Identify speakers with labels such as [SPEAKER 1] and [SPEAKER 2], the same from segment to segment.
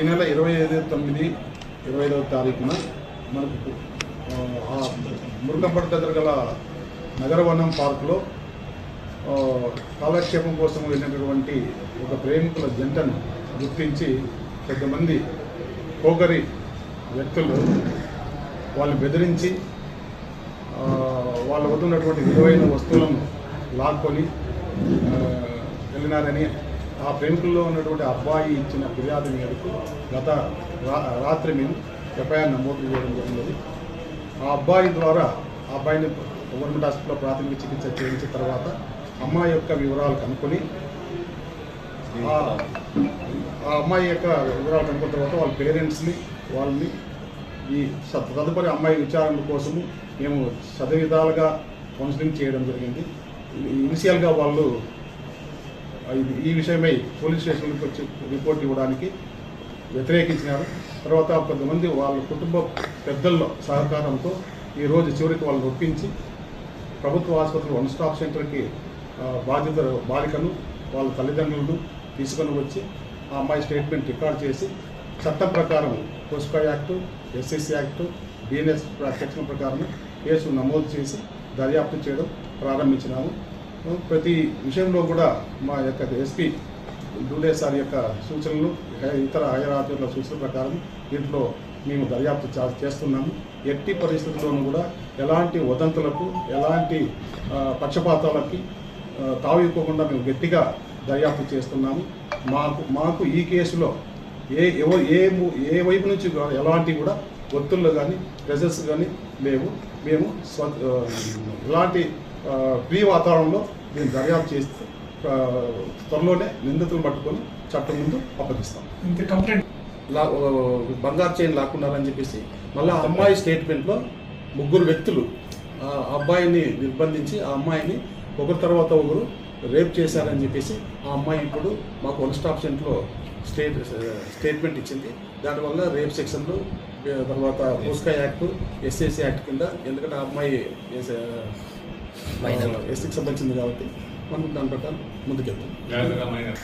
[SPEAKER 1] ఈ నెల ఇరవై ఐదు తొమ్మిది ఇరవై ఐదవ తారీఖున మనకు మురుగంపట్ దగ్గర గల నగరవనం పార్కులో కాలక్షేపం కోసం వెళ్ళినటువంటి ఒక ప్రేమికుల జంటను గుర్తించి కొంతమంది కోకరి వ్యక్తులు వాళ్ళు బెదిరించి వాళ్ళ వద్ద ఉన్నటువంటి విలువైన వస్తువులను లాక్కొని వెళ్ళినారని ఆ ప్రేమికుల్లో ఉన్నటువంటి అబ్బాయి ఇచ్చిన ఫిర్యాదు మేరకు గత రాత్రి మేము ఎఫ్ఐఆర్ నమోదు చేయడం జరిగినది. ఆ అబ్బాయి ద్వారా ఆ అబ్బాయిని గవర్నమెంట్ హాస్పిటల్లో ప్రాథమిక చికిత్స చేయించిన తర్వాత అమ్మాయి యొక్క వివరాలు కనుక్కొని ఆ ఆ అమ్మాయి యొక్క వివరాలు కనుక్కున్న తర్వాత వాళ్ళ పేరెంట్స్ని వాళ్ళని ఈ స- తదుపరి అమ్మాయి విచారణ కోసము మేము విధాలుగా కౌన్సిలింగ్ చేయడం జరిగింది. ఇనిషియల్గా వాళ్ళు ఈ విషయమై పోలీస్ స్టేషన్కి వచ్చి రిపోర్ట్ ఇవ్వడానికి వ్యతిరేకించినారు. తర్వాత కొంతమంది వాళ్ళ కుటుంబ పెద్దల్లో సహకారంతో ఈరోజు చివరికి వాళ్ళని ఒప్పించి ప్రభుత్వ ఆసుపత్రి వన్ స్టాప్ సెంటర్కి బాధిత బాలికను వాళ్ళ తల్లిదండ్రులను తీసుకొని వచ్చి ఆ అమ్మాయి స్టేట్మెంట్ రికార్డ్ చేసి చట్టం ప్రకారం POCSO act SSC act BNS section ప్రకారం కేసు నమోదు చేసి దర్యాప్తు చేయడం ప్రారంభించినాము. ప్రతి విషయంలో కూడా మా యొక్క ఎస్పీ డూలే సార్ యొక్క సూచనలు ఇతర హైదరాబాద్ల సూచనల ప్రకారం దీంట్లో మేము దర్యాప్తు చా- చేస్తున్నాము. ఎట్టి పరిస్థితుల్లోనూ కూడా ఎలాంటి వదంతులకు ఎలాంటి పక్షపాతాలకి ఆ, మేము గట్టిగా దర్యాప్తు చేస్తున్నాము. మాకు మాకు ఈ కేసులో ఏ ఎవ- ఏ ఏ వైపు నుంచి ఎలాంటి కూడా ఒత్తుళ్ళు కానీ ప్రెజర్స్ కానీ లేవు. మేము ఎలాంటి ఫ్రీ వాతావరణంలో దీన్ని దర్యాప్తు చేస్తే త్వరలోనే నిందితులు పట్టుకొని చట్టం ముందు అప్పగిస్తాం.
[SPEAKER 2] కంప్లైంట్.
[SPEAKER 1] లా బంగారు చైన్ లాక్కున్నారని చెప్పేసి మళ్ళీ ఆ అమ్మాయి స్టేట్మెంట్లో ముగ్గురు వ్యక్తులు ఆ అబ్బాయిని నిర్బంధించి ఆ అమ్మాయిని ఒకరి తర్వాత ఒకరు రేప్ చేశారని చెప్పేసి ఆ అమ్మాయి ఇప్పుడు మాకు వన్ స్టాప్ సెంటర్లో స్టేట్ స్టేట్మెంట్ ఇచ్చింది. దానివల్ల రేప్ సెక్షన్లు తర్వాత పోస్కా యాక్ట్ ఎస్ఎస్సి యాక్ట్ కింద ఎందుకంటే ఆ అమ్మాయి ఎస్సీకి సంబంధించింది కాబట్టి మనం దాని ప్రకారం ముందుకెళ్తాం.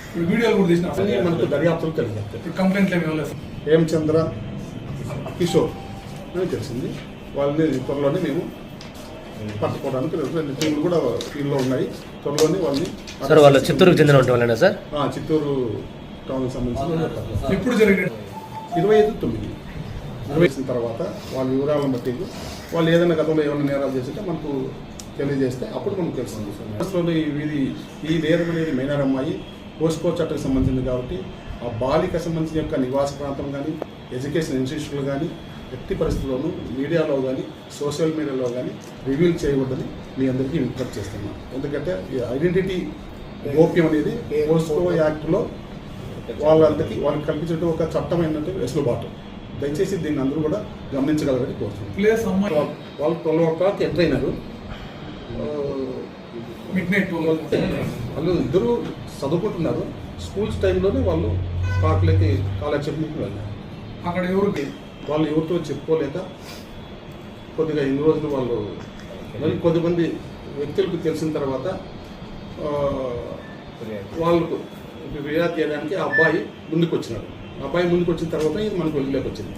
[SPEAKER 2] ఇప్పుడు వీడియోలు కూడా తీసిన
[SPEAKER 1] మనకు దర్యాప్తులు
[SPEAKER 2] ఇప్పుడు కంప్లైంట్లు ఇవ్వలేదు.
[SPEAKER 1] హేమచంద్ర కిషోర్ అని తెలిసింది. వాళ్ళని త్వరలోనే మేము పట్టుకోవడానికి రెండు టీంలు కూడా ఫీల్డ్లో ఉన్నాయి. త్వరలోనే వాళ్ళని
[SPEAKER 3] సార్ వాళ్ళు చిత్తూరుకు చెందిన వాళ్ళేనా సార్?
[SPEAKER 1] ఆ, చిత్తూరు టౌన్కి సంబంధించిన
[SPEAKER 2] ఎప్పుడు జరిగిన
[SPEAKER 1] ఇరవై ఐదు తొమ్మిది. నిర్వహించిన తర్వాత వాళ్ళ వివరాలను బట్టి వాళ్ళు ఏదైనా గతంలో ఏమైనా నేరాలు చేస్తుంటే మనకు తెలియజేస్తే అప్పుడు మనకు తెలుస్తుంది. ఇది ఈ నేరం అనేది మైనర్ అమ్మాయి పోస్కో చట్టకు సంబంధించింది కాబట్టి ఆ బాలిక సంబంధించిన యొక్క నివాస ప్రాంతం కానీ ఎడ్యుకేషన్ ఇన్స్టిట్యూట్లు కానీ ఎట్టి పరిస్థితుల్లోనూ మీడియాలో కానీ సోషల్ మీడియాలో కానీ రివీల్ చేయకూడదని మీ అందరికీ విజ్ఞప్తి చేస్తున్నాను ఎందుకంటే ఈ ఐడెంటిటీ గోప్యం అనేది పోస్కో యాక్ట్లో వాళ్ళందరికీ వాళ్ళకి కల్పించే ఒక చట్టం ఏంటంటే వెసులుబాటు. దయచేసి దీన్ని అందరూ కూడా గమనించగలరని కోరుతున్నాను వాళ్ళ- ట్వెల్వ్ ఓ క్లాక్ ఎంటర్ అయినారు.
[SPEAKER 2] మిడ్ నైట్
[SPEAKER 1] వాళ్ళు ఇద్దరు చదువుకుంటున్నారు. స్కూల్స్ టైంలోనే వాళ్ళు పార్కులకి కాలక్షేపానికి వెళ్ళారు.
[SPEAKER 2] అక్కడ ఎవరికి
[SPEAKER 1] వాళ్ళు ఎవరితో చెప్పుకోలేక కొద్దిగా ఇన్ని రోజులు వాళ్ళు మరి కొద్దిమంది వ్యక్తులకు తెలిసిన తర్వాత వాళ్ళకు ఫిర్యాదు చేయడానికి ఆ అబ్బాయి ముందుకు వచ్చినాడు ఆ అబ్బాయి ముందుకు వచ్చిన తర్వాత ఇది మనకు వెలుగులోకి వచ్చింది